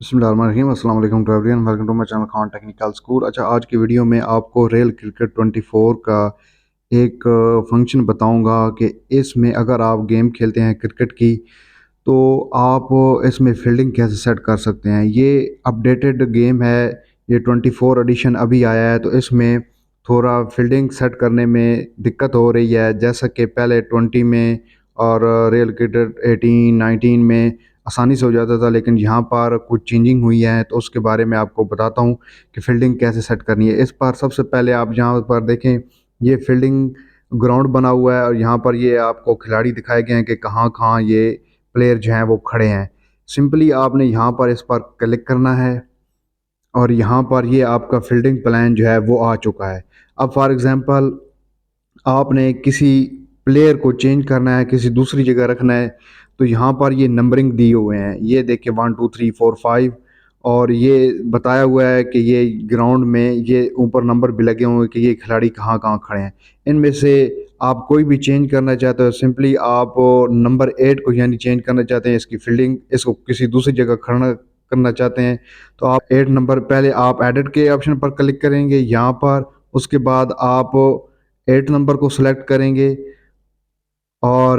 بسم اللہ الرحمن الرحیم۔ السلام علیکم to everyone welcome to my channel Khan technical school اچھا آج کی ویڈیو میں آپ کو ریل کرکٹ ٹوئنٹی فور کا ایک فنکشن بتاؤں گا کہ اس میں اگر آپ گیم کھیلتے ہیں کرکٹ کی، تو آپ اس میں فیلڈنگ کیسے سیٹ کر سکتے ہیں؟ یہ اپڈیٹڈ گیم ہے، یہ ٹوئنٹی فور ایڈیشن ابھی آیا ہے، تو اس میں تھوڑا فیلڈنگ سیٹ کرنے میں دقت ہو رہی ہے۔ جیسا کہ پہلے ٹوئنٹی میں اور ریل کرکٹ ایٹین، نائنٹین میں آسانی سے ہو جاتا تھا، لیکن یہاں پر کچھ چینجنگ ہوئی ہے تو اس کے بارے میں آپ کو بتاتا ہوں کہ فیلڈنگ کیسے سیٹ کرنی ہے۔ اس پر سب سے پہلے آپ جہاں پر دیکھیں، یہ فیلڈنگ گراؤنڈ بنا ہوا ہے اور یہاں پر یہ آپ کو کھلاڑی دکھائے گئے ہیں کہ کہاں کہاں یہ پلیئر جو ہیں وہ کھڑے ہیں۔ سمپلی آپ نے یہاں پر اس پر کلک کرنا ہے اور یہاں پر یہ آپ کا فیلڈنگ پلان جو ہے وہ آ چکا ہے۔ اب فار ایگزامپل آپ نے کسی پلیئر کو چینج کرنا ہے، کسی دوسری جگہ رکھنا ہے تو یہاں پر یہ نمبرنگ دیے ہوئے ہیں۔ یہ دیکھیں one two three four five اور یہ بتایا ہوا ہے کہ یہ گراؤنڈ میں یہ اوپر نمبر بھی لگے ہوئے کہ یہ کھلاڑی کہاں کہاں کھڑے ہیں۔ ان میں سے آپ کوئی بھی چینج کرنا چاہتے ہو سمپلی آپ نمبر ایٹ کو یعنی چینج کرنا چاہتے ہیں، اس کی فیلڈنگ اس کو کسی دوسری جگہ کھڑنا کرنا چاہتے ہیں۔ تو آپ ایٹ نمبر پہلے آپ ایڈٹ کے آپشن پر کلک کریں گے۔ یہاں پر اس کے بعد آپ ایٹ نمبر کو سلیکٹ کریں گے۔ اور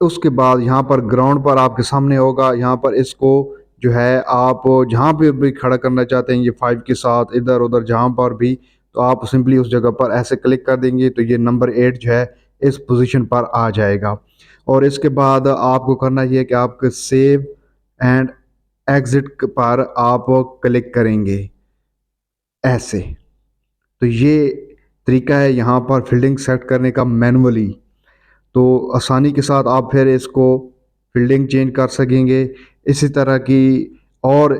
اس کے بعد یہاں پر گراؤنڈ پر آپ کے سامنے ہوگا۔ یہاں پر اس کو جو ہے آپ جہاں پہ بھی کھڑا کرنا چاہتے ہیں، یہ فائیو کے ساتھ ادھر ادھر جہاں پر بھی، تو آپ سمپلی اس جگہ پر ایسے کلک کر دیں گے تو یہ نمبر ایٹ جو ہے اس پوزیشن پر آ جائے گا۔ اور اس کے بعد آپ کو کرنا یہ کہ آپ کے سیو اینڈ ایگزٹ پر آپ کلک کریں گے۔ ایسے۔ تو یہ طریقہ ہے یہاں پر فیلڈنگ سیٹ کرنے کا مینولی تو آسانی کے ساتھ آپ پھر اس کو فیلڈنگ چینج کر سکیں گے۔ اسی طرح کی اور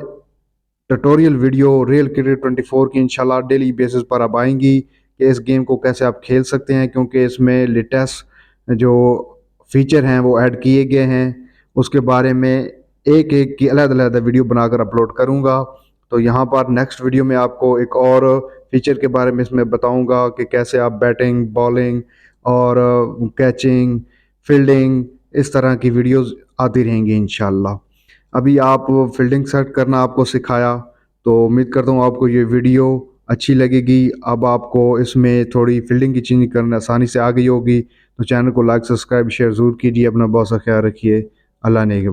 tutorial video Real Cricket twenty four کی انشاءاللہ ڈیلی بیسس پر اب آئیں گی کہ اس گیم کو کیسے آپ کھیل سکتے ہیں، کیونکہ اس میں لیٹسٹ جو فیچر ہیں وہ ایڈ کیے گئے ہیں۔ اس کے بارے میں ایک ایک کی علیحدہ علیحدہ ویڈیو بنا کر اپلوڈ کروں گا۔ تو یہاں پر نیکسٹ ویڈیو میں آپ کو ایک اور فیچر کے بارے میں اس میں بتاؤں گا کہ کیسے آپ بیٹنگ بالنگ اور کیچنگ فیلڈنگ اس طرح کی ویڈیوز آتی رہیں گی انشاءاللہ۔ ابھی آپ فیلڈنگ سیٹ کرنا آپ کو سکھایا، تو امید کرتا ہوں آپ کو یہ ویڈیو اچھی لگے گی۔ اب آپ کو اس میں تھوڑی فیلڈنگ کی چینج کرنا آسانی سے آ گئی ہوگی، تو چینل کو لائک سبسکرائب شیئر ضرور کیجیے اپنا بہت سا خیال رکھیے۔ اللہ نے کے